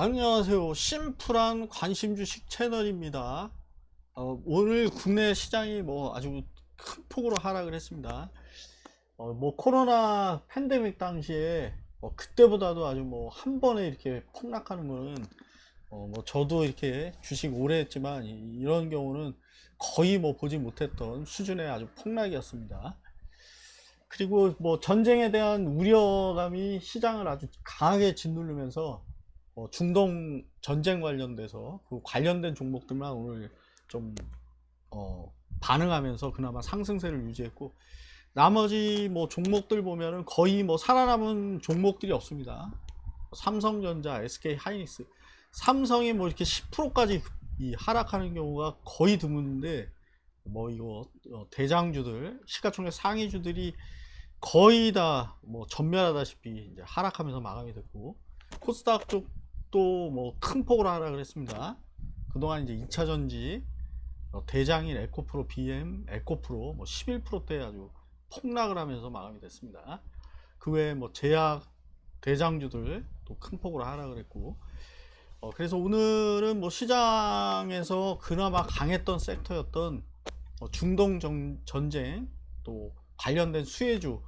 안녕하세요. 심플한 관심 주식 채널입니다. 어, 오늘 국내 시장이 뭐 아주 큰 폭으로 하락을 했습니다. 어, 뭐 코로나 팬데믹 당시에 어, 그때보다도 아주 뭐 한 번에 이렇게 폭락하는 거는 어, 뭐 저도 이렇게 주식 오래 했지만 이- 이런 경우는 거의 뭐 보지 못했던 수준의 아주 폭락이었습니다. 그리고 뭐 전쟁에 대한 우려감이 시장을 아주 강하게 짓누르면서 어, 중동 전쟁 관련돼서 그 관련된 종목들만 오늘 좀 어, 반응하면서 그나마 상승세를 유지했고 나머지 뭐 종목들 보면은 거의 뭐 살아남은 종목들이 없습니다. 삼성전자, SK 하이닉스, 삼성이 뭐 이렇게 10%까지 이 하락하는 경우가 거의 드문데 뭐 이거 어, 대장주들 시가총액 상위주들이 거의 다 뭐 전멸하다시피 이제 하락하면서 마감이 됐고 코스닥 쪽 도뭐큰 폭으로 하락을 했습니다. 그동안 이제 2차 전지 어, 대장인 에코프로 BM, 에코프로 뭐 11%대 아주 폭락을 하면서 마감이 됐습니다. 그 외에 뭐 제약 대장주들 또 큰 폭으로 하락을 했고 어, 그래서 오늘은 뭐 시장에서 그나마 강했던 섹터였던 어, 중동 정- 전쟁 또 관련된 수혜주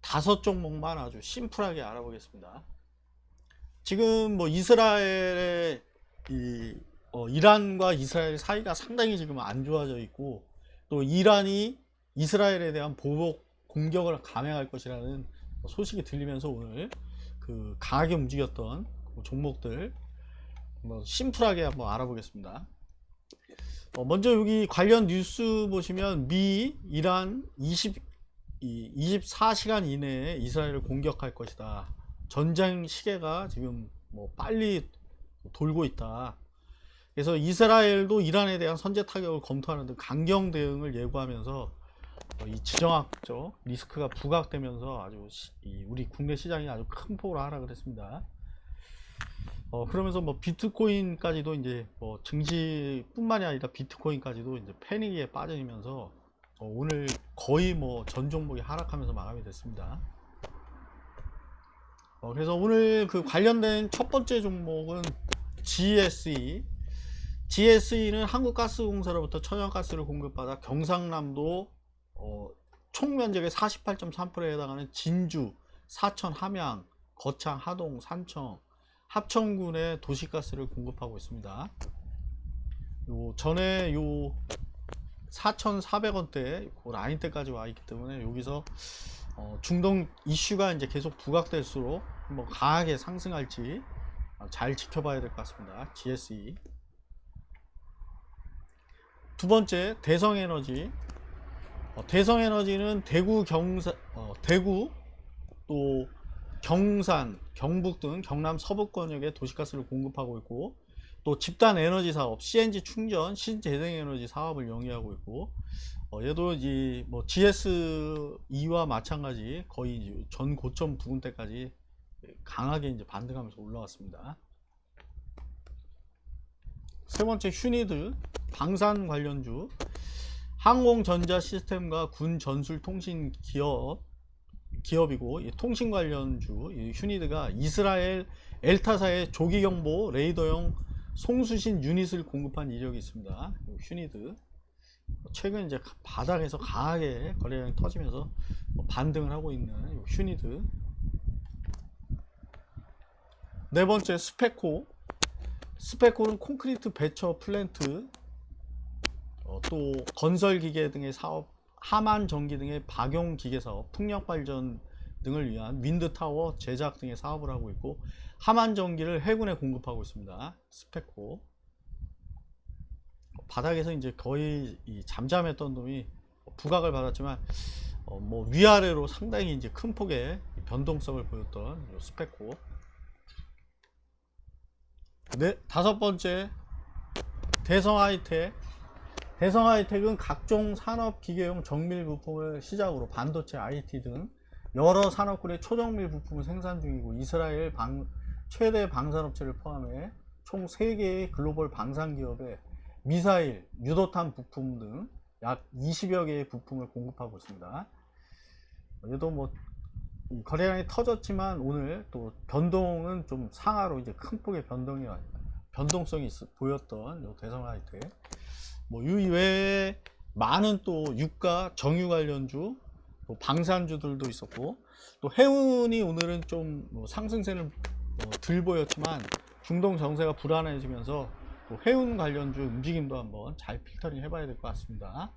다섯 종목만 아주 심플하게 알아보겠습니다. 지금 뭐 이스라엘의 이 어, 이란과 이스라엘 사이가 상당히 지금 안 좋아져 있고 또 이란이 이스라엘에 대한 보복 공격을 감행할 것이라는 소식이 들리면서 오늘 그 강하게 움직였던 그 종목들 뭐 심플하게 한번 알아보겠습니다. 어, 먼저 여기 관련 뉴스 보시면 미, 이란 20, 이 24시간 이내에 이스라엘을 공격할 것이다. 전쟁 시계가 지금 뭐 빨리 돌고 있다. 그래서 이스라엘도 이란에 대한 선제 타격을 검토하는 등 강경 대응을 예고하면서 어, 이 지정학적 리스크가 부각되면서 아주 우리 국내 시장이 아주 큰 폭으로 하락을 했습니다. 어, 그러면서 뭐 비트코인까지도 이제 뭐 증시뿐만이 아니라 비트코인까지도 이제 패닉에 빠지면서 어, 오늘 거의 뭐 전 종목이 하락하면서 마감이 됐습니다. 어, 그래서 오늘 그 관련된 첫 번째 종목은 GSE. GSE는 한국가스공사로부터 천연가스를 공급받아 경상남도 어, 총 면적의 48.3%에 해당하는 진주, 사천, 함양, 거창, 하동, 산청, 합천군에 도시가스를 공급하고 있습니다. 요 전에 요 4,400원대 그 라인대까지 와 있기 때문에 여기서 어, 중동 이슈가 이제 계속 부각될수록 뭐 강하게 상승할지 어, 잘 지켜봐야 될 것 같습니다. GSE 두 번째 대성에너지 어, 대성에너지는 대구 경사 어, 대구 또 경산 경북 등 경남 서부권역에 도시가스를 공급하고 있고 또 집단 에너지 사업, CNG 충전, 신재생 에너지 사업을 영위하고 있고 어, 얘도 이뭐 GS2와 마찬가지 거의 이제 전 고점 부근대까지 강하게 이제 반등하면서 올라왔습니다. 세 번째 휴니드 방산 관련주 항공전자 시스템과 군 전술 통신 기업 기업이고 이 통신 관련주 이 휴니드가 이스라엘 엘타사의 조기 경보 레이더용 송수신 유닛을 공급한 이력이 있습니다. 이 휴니드. 최근 이제 바닥에서 강하게 거래량이 터지면서 뭐 반등을 하고 있는 이 휴니드. 네 번째 스페코. 스페코는 콘크리트 배처 플랜트 어, 또 건설 기계 등의 사업 하만 전기 등의 박용 기계 사업 풍력 발전 등을 위한 윈드 타워 제작 등의 사업을 하고 있고 하만 전기를 해군에 공급하고 있습니다. 스페코 바닥에서 이제 거의 이 잠잠했던 놈이 부각을 받았지만 어, 뭐 위아래로 상당히 이제 큰 폭의 변동성을 보였던 이 스페코 네 다섯 번째. 대성 하이텍. 대성 하이텍은 각종 산업 기계용 정밀 부품을 시작으로 반도체, IT 등 여러 산업군의 초정밀 부품을 생산 중이고 이스라엘 방, 최대 방산업체를 포함해 총 3개의 글로벌 방산 기업에 미사일, 유도탄 부품 등 약 20여 개의 부품을 공급하고 있습니다. 얘도 뭐이 거래량이 터졌지만 오늘 또 변동은 좀 상하로 이제 큰 폭의 변동이 왔- 변동성이 있- 보였던 요 대성 하이텍 뭐이 외에 많은 또 유가 정유 관련주 또 방산주들도 있었고 또 해운이 오늘은 좀뭐 상승세를 어, 들 보였지만 중동 정세가 불안해지면서 또 해운 관련주 움직임도 한번 잘 필터링 해봐야 될 것 같습니다.